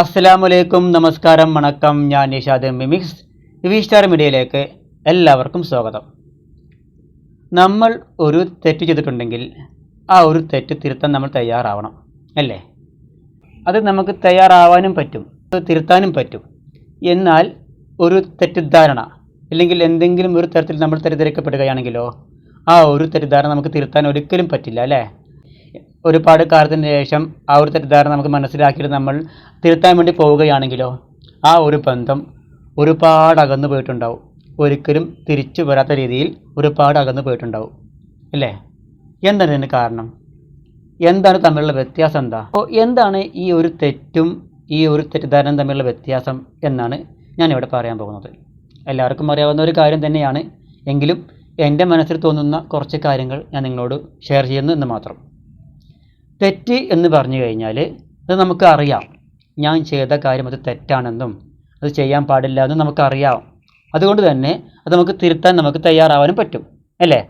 അസ്സലാമലൈക്കും നമസ്കാരം വണക്കം. ഞാൻ നിഷാദ് മിമിക്സ് വി സ്റ്റാർ മീഡിയയിലേക്ക് എല്ലാവർക്കും സ്വാഗതം. നമ്മൾ ഒരു തെറ്റ് ചെയ്തിട്ടുണ്ടെങ്കിൽ ആ ഒരു തെറ്റ് തിരുത്താൻ നമ്മൾ തയ്യാറാവണം അല്ലേ? അത് നമുക്ക് തയ്യാറാവാനും പറ്റും തിരുത്താനും പറ്റും. എന്നാൽ ഒരു തെറ്റിദ്ധാരണ അല്ലെങ്കിൽ എന്തെങ്കിലും ഒരു തരത്തിൽ നമ്മൾ തെറ്റിദ്ധരിക്കപ്പെടുകയാണെങ്കിലോ ആ ഒരു തെറ്റിദ്ധാരണ നമുക്ക് തിരുത്താൻ ഒരിക്കലും പറ്റില്ല അല്ലേ? ഒരുപാട് കാലത്തിന് ശേഷം ആ ഒരു തെറ്റിദ്ധാരണ നമുക്ക് മനസ്സിലാക്കിയിട്ട് നമ്മൾ തിരുത്താൻ വേണ്ടി പോവുകയാണെങ്കിലോ ആ ഒരു ബന്ധം ഒരുപാട് അകന്നു പോയിട്ടുണ്ടാവും. ഒരിക്കലും തിരിച്ചു വരാത്ത രീതിയിൽ ഒരുപാട് അകന്നു പോയിട്ടുണ്ടാവും. അല്ലേ എന്താണ് ഇതിന് കാരണം? എന്താണ് തമ്മിലുള്ള വ്യത്യാസം എന്താ? അപ്പോൾ എന്താണ് ഈ ഒരു തെറ്റും ഈ ഒരു തെറ്റിദ്ധാരണയും തമ്മിലുള്ള വ്യത്യാസം എന്നാണ് ഞാനിവിടെ പറയാൻ പോകുന്നത്. എല്ലാവർക്കും അറിയാവുന്ന ഒരു കാര്യം തന്നെയാണ്. എങ്കിലും എന്റെ മനസ്സിൽ തോന്നുന്ന കുറച്ച് കാര്യങ്ങൾ ഞാൻ നിങ്ങളോട് ഷെയർ ചെയ്യുന്നു എന്ന് മാത്രം. തെറ്റ് എന്ന് പറഞ്ഞു കഴിഞ്ഞാൽ അത് നമുക്കറിയാം ഞാൻ ചെയ്ത കാര്യം അത് തെറ്റാണെന്നും അത് ചെയ്യാൻ പാടില്ല എന്നും നമുക്കറിയാം അതുകൊണ്ട് തന്നെ അത് നമുക്ക് തിരുത്താൻ നമുക്ക് തയ്യാറാവാനും പറ്റും അല്ലേ?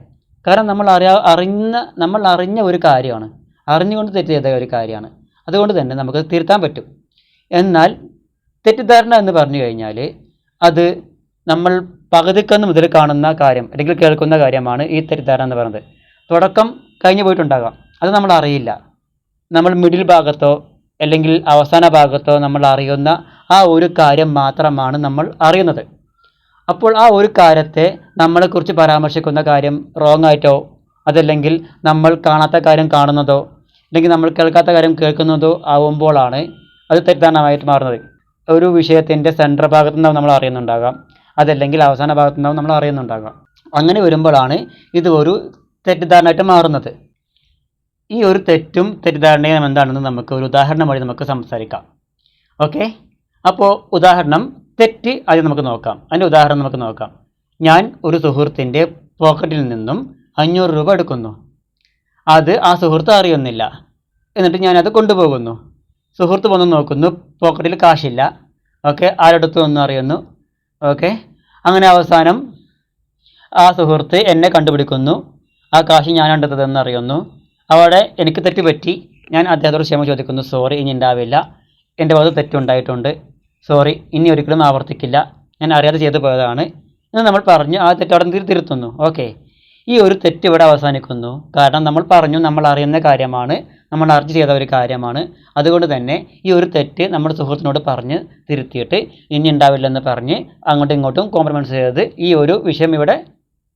കാരണം നമ്മൾ അറിയാ അറിഞ്ഞ നമ്മൾ അറിഞ്ഞ ഒരു കാര്യമാണ്. അറിഞ്ഞുകൊണ്ട് തെറ്റ് ചെയ്ത ഒരു കാര്യമാണ്. അതുകൊണ്ട് തന്നെ നമുക്ക് തിരുത്താൻ പറ്റും. എന്നാൽ തെറ്റിദ്ധാരണ എന്ന് പറഞ്ഞു കഴിഞ്ഞാൽ അത് നമ്മൾ പകുതിക്കന്ന് മുതൽ കാണുന്ന കാര്യം അല്ലെങ്കിൽ കേൾക്കുന്ന കാര്യമാണ് ഈ തെറ്റിദ്ധാരണ എന്ന് പറയുന്നത്. തുടക്കം കഴിഞ്ഞു പോയിട്ടുണ്ടാകാം. അത് നമ്മൾ അറിയില്ല. നമ്മൾ മിഡിൽ ഭാഗത്തോ അല്ലെങ്കിൽ അവസാന ഭാഗത്തോ നമ്മൾ അറിയുന്ന ആ ഒരു കാര്യം മാത്രമാണ് നമ്മൾ അറിയുന്നത്. അപ്പോൾ ആ ഒരു കാര്യത്തെ നമ്മളെക്കുറിച്ച് പരാമർശിക്കുന്ന കാര്യം റോങ് ആയിട്ടോ അതല്ലെങ്കിൽ നമ്മൾ കാണാത്ത കാര്യം കാണുന്നതോ അല്ലെങ്കിൽ നമ്മൾ കേൾക്കാത്ത കാര്യം കേൾക്കുന്നതോ ആവുമ്പോഴാണ് അത് തെറ്റിദ്ധാരണമായിട്ട് മാറുന്നത്. ഒരു വിഷയത്തിന്റെ സെന്റർ ഭാഗത്തു നിന്നാവും നമ്മൾ അറിയുന്നുണ്ടാകാം അതല്ലെങ്കിൽ അവസാന ഭാഗത്തു നിന്നാവും നമ്മൾ അറിയുന്നുണ്ടാകാം. അങ്ങനെ വരുമ്പോഴാണ് ഇത് ഒരു തെറ്റിദ്ധാരണയായിട്ട് മാറുന്നത്. ഈ ഒരു തെറ്റും തെറ്റിദ്ധാരണയും എന്താണെന്ന് നമുക്ക് ഒരു ഉദാഹരണം വഴി നമുക്ക് സംസാരിക്കാം. ഓക്കെ? അപ്പോൾ ഉദാഹരണം തെറ്റ് ആദ്യം നമുക്ക് നോക്കാം. അതിന്റെ ഉദാഹരണം നമുക്ക് നോക്കാം. ഞാൻ ഒരു സുഹൃത്തിന്റെ പോക്കറ്റിൽ നിന്നും അഞ്ഞൂറ് രൂപ എടുക്കുന്നു. അത് ആ സുഹൃത്ത് അറിയുന്നില്ല. എന്നിട്ട് ഞാനത് കൊണ്ടുപോകുന്നു. സുഹൃത്ത് വന്ന് നോക്കുന്നു പോക്കറ്റിൽ കാശില്ല. ഓക്കെ? ആരടുത്തു ഒന്നും അറിയുന്നു? ഓക്കെ? അങ്ങനെ അവസാനം ആ സുഹൃത്ത് എന്നെ കണ്ടുപിടിക്കുന്നു. ആ കാശ് ഞാൻ എടുത്തതെന്ന് അറിയുന്നു. അവിടെ എനിക്ക് തെറ്റ് പറ്റി. ഞാൻ അദ്ദേഹത്തോട് ക്ഷമ ചോദിക്കുന്നു. സോറി ഇനി ഉണ്ടാവില്ല എന്റെ ഭാഗത്ത് തെറ്റുണ്ടായിട്ടുണ്ട് സോറി ഇനി ഒരിക്കലും ആവർത്തിക്കില്ല. ഞാൻ അറിയാതെ ചെയ്തു പോയതാണ്. എന്ന് നമ്മൾ പറഞ്ഞു ആ തെറ്റ് അവിടെ തിരുത്തുന്നു. ഓക്കെ ഈ ഒരു തെറ്റ് ഇവിടെ അവസാനിക്കുന്നു. കാരണം നമ്മൾ പറഞ്ഞു നമ്മൾ അറിയുന്ന കാര്യമാണ്. നമ്മൾ അറിഞ്ഞ് ചെയ്ത ഒരു കാര്യമാണ്. അതുകൊണ്ട് തന്നെ ഈ ഒരു തെറ്റ് നമ്മുടെ സുഹൃത്തിനോട് പറഞ്ഞ് തിരുത്തിയിട്ട് ഇനി ഉണ്ടാവില്ലെന്ന് പറഞ്ഞ് അങ്ങോട്ടും ഇങ്ങോട്ടും കോംപ്രമൈസ് ചെയ്ത് ഈ ഒരു വിഷയം ഇവിടെ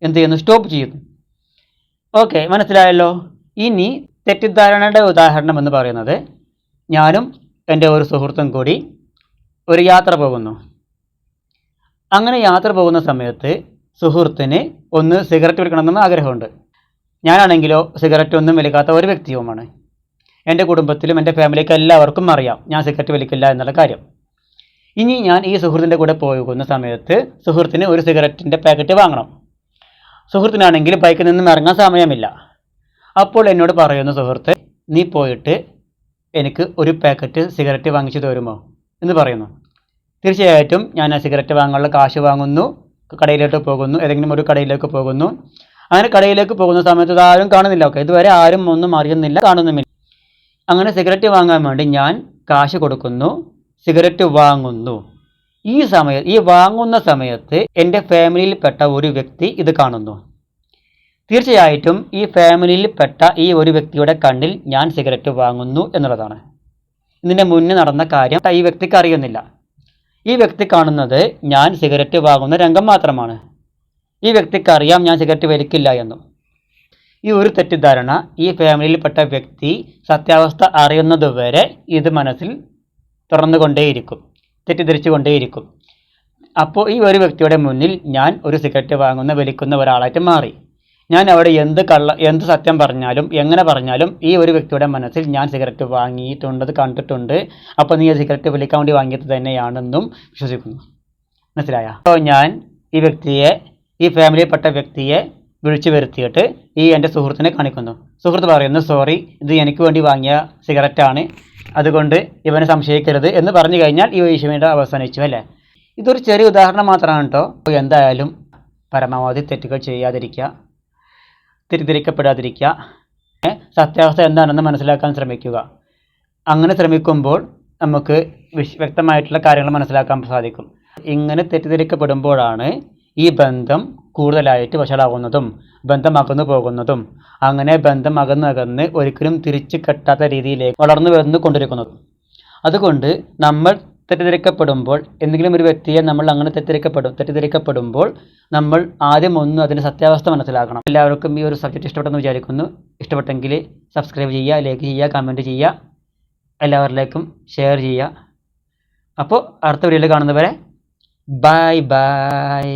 എന്ത് ചെയ്യുന്നു? സ്റ്റോപ്പ് ചെയ്യുന്നു. ഓക്കെ മനസ്സിലായല്ലോ? ഇനി തെറ്റിദ്ധാരണയുടെ ഉദാഹരണം എന്ന് പറയുന്നത് ഞാനും എന്റെ ഒരു സുഹൃത്തും കൂടി ഒരു യാത്ര പോകുന്നു. അങ്ങനെ യാത്ര പോകുന്ന സമയത്ത് സുഹൃത്തിന് ഒന്ന് സിഗരറ്റ് വലിക്കണമെന്ന് ആഗ്രഹമുണ്ട്. ഞാനാണെങ്കിലോ സിഗരറ്റ് ഒന്നും വലിക്കാത്ത ഒരു വ്യക്തിയുമാണ്. എന്റെ കുടുംബത്തിലും എന്റെ ഫാമിലിക്ക് എല്ലാവർക്കും അറിയാം ഞാൻ സിഗരറ്റ് വലിക്കില്ല എന്നുള്ള കാര്യം. ഇനി ഞാൻ ഈ സുഹൃത്തിന്റെ കൂടെ പോകുന്ന സമയത്ത് സുഹൃത്തിന് ഒരു സിഗരറ്റിന്റെ പാക്കറ്റ് വാങ്ങണം. സുഹൃത്തിനാണെങ്കിൽ ബൈക്കിൽ നിന്നും ഇറങ്ങാൻ സമയമില്ല. അപ്പോൾ എന്നോട് പറയുന്ന സുഹൃത്ത് നീ പോയിട്ട് എനിക്ക് ഒരു പാക്കറ്റ് സിഗരറ്റ് വാങ്ങിച്ചു തരുമോ? എന്ന് പറയുന്നു. തീർച്ചയായിട്ടും ഞാൻ ആ സിഗരറ്റ് വാങ്ങാനുള്ള കാശ് വാങ്ങുന്നു കടയിലോട്ട് പോകുന്നു ഏതെങ്കിലും ഒരു കടയിലേക്ക് പോകുന്നു. അങ്ങനെ കടയിലേക്ക് പോകുന്ന സമയത്ത് ഇത് ആരും കാണുന്നില്ല. ഓക്കെ ഇതുവരെ ആരും ഒന്നും അറിയുന്നില്ല കാണുന്നുമില്ല. അങ്ങനെ സിഗരറ്റ് വാങ്ങാൻ വേണ്ടി ഞാൻ കാശ് കൊടുക്കുന്നു സിഗരറ്റ് വാങ്ങുന്നു. ഈ സമയ ഈ വാങ്ങുന്ന സമയത്ത് എന്റെ ഫാമിലിയിൽപ്പെട്ട ഒരു വ്യക്തി ഇത് കാണുന്നു. തീർച്ചയായിട്ടും ഈ ഫാമിലിയിൽപ്പെട്ട ഈ ഒരു വ്യക്തിയുടെ കണ്ണിൽ ഞാൻ സിഗരറ്റ് വാങ്ങുന്നു എന്നുള്ളതാണ്. ഇതിന്റെ മുന്നേ നടന്ന കാര്യം ഈ വ്യക്തിക്ക് അറിയുന്നില്ല. ഈ വ്യക്തി കാണുന്നത് ഞാൻ സിഗരറ്റ് വാങ്ങുന്ന രംഗം മാത്രമാണ്. ഈ വ്യക്തിക്ക് അറിയാം ഞാൻ സിഗരറ്റ് വലിക്കില്ല എന്നും. ഈ ഒരു തെറ്റിദ്ധാരണ ഈ ഫാമിലിയിൽപ്പെട്ട വ്യക്തി സത്യാവസ്ഥ അറിയുന്നതുവരെ ഇത് മനസ്സിൽ തുറന്നുകൊണ്ടേയിരിക്കും തെറ്റിദ്ധരിച്ചു കൊണ്ടേയിരിക്കും അപ്പോൾ ഈ ഒരു വ്യക്തിയുടെ മുന്നിൽ ഞാൻ ഒരു സിഗരറ്റ് വാങ്ങുന്ന വലിക്കുന്ന ഒരാളായിട്ട് മാറി. ഞാൻ അവിടെ എന്ത് കള്ള എന്ത് സത്യം പറഞ്ഞാലും എങ്ങനെ പറഞ്ഞാലും ഈ ഒരു വ്യക്തിയുടെ മനസ്സിൽ ഞാൻ സിഗരറ്റ് വാങ്ങിയിട്ടുണ്ടത് കണ്ടിട്ടുണ്ട്. അപ്പോൾ നീ സിഗരറ്റ് വിളിക്കാൻ വേണ്ടി വാങ്ങിയത് തന്നെയാണെന്നും വിശ്വസിക്കുന്നു. മനസ്സിലായ? അപ്പോൾ ഞാൻ ഈ വ്യക്തിയെ ഈ ഫാമിലിയിൽപ്പെട്ട വ്യക്തിയെ വിളിച്ചു വരുത്തിയിട്ട് ഈ എന്റെ സുഹൃത്തിനെ കാണിക്കുന്നു. സുഹൃത്ത് പറയുന്നു സോറി ഇത് എനിക്ക് വേണ്ടി വാങ്ങിയ സിഗരറ്റാണ്. അതുകൊണ്ട് ഇവനെ സംശയിക്കരുത് എന്ന് പറഞ്ഞു കഴിഞ്ഞാൽ ഈ വിഷയം അവസാനിച്ചു അല്ലേ? ഇതൊരു ചെറിയ ഉദാഹരണം മാത്രമാണ് കേട്ടോ. എന്തായാലും പരമാവധി തെറ്റുകൾ ചെയ്യാതിരിക്കുക. തെറ്റിദ്ധരിക്കപ്പെടാതിരിക്കുക. സത്യാവസ്ഥ എന്താണെന്ന് മനസ്സിലാക്കാൻ ശ്രമിക്കുക. അങ്ങനെ ശ്രമിക്കുമ്പോൾ നമുക്ക് വിശ് വ്യക്തമായിട്ടുള്ള കാര്യങ്ങൾ മനസ്സിലാക്കാൻ സാധിക്കും. ഇങ്ങനെ തെറ്റിദ്ധരിക്കപ്പെടുമ്പോഴാണ് ഈ ബന്ധം കൂടുതലായിട്ട് വഷളാകുന്നതും ബന്ധം അകന്നു പോകുന്നതും അങ്ങനെ ബന്ധം അകന്നകന്ന് ഒരിക്കലും തിരിച്ചു കെട്ടാത്ത രീതിയിലേക്ക് വളർന്നു വന്നു കൊണ്ടിരിക്കുന്നതും അതുകൊണ്ട് നമ്മൾ തെറ്റിദ്ധരിക്കപ്പെടുമ്പോൾ എന്തെങ്കിലും ഒരു വ്യക്തിയെ നമ്മൾ അങ്ങനെ തെറ്റിദ്ധരിക്കപ്പെടും തെറ്റിദ്ധരിക്കപ്പെടുമ്പോൾ നമ്മൾ ആദ്യം ഒന്ന് അതിന്റെ സത്യാവസ്ഥ മനസ്സിലാക്കണം. എല്ലാവർക്കും ഈ ഒരു സബ്ജക്റ്റ് ഇഷ്ടപ്പെട്ടെന്ന് വിചാരിക്കുന്നു. ഇഷ്ടപ്പെട്ടെങ്കിൽ സബ്സ്ക്രൈബ് ചെയ്യുക ലൈക്ക് ചെയ്യുക കമന്റ് ചെയ്യുക. എല്ലാവരിലേക്കും ഷെയർ ചെയ്യുക. അപ്പോൾ അടുത്ത വീഡിയോയിൽ കാണുന്നവരെ ബൈ ബൈ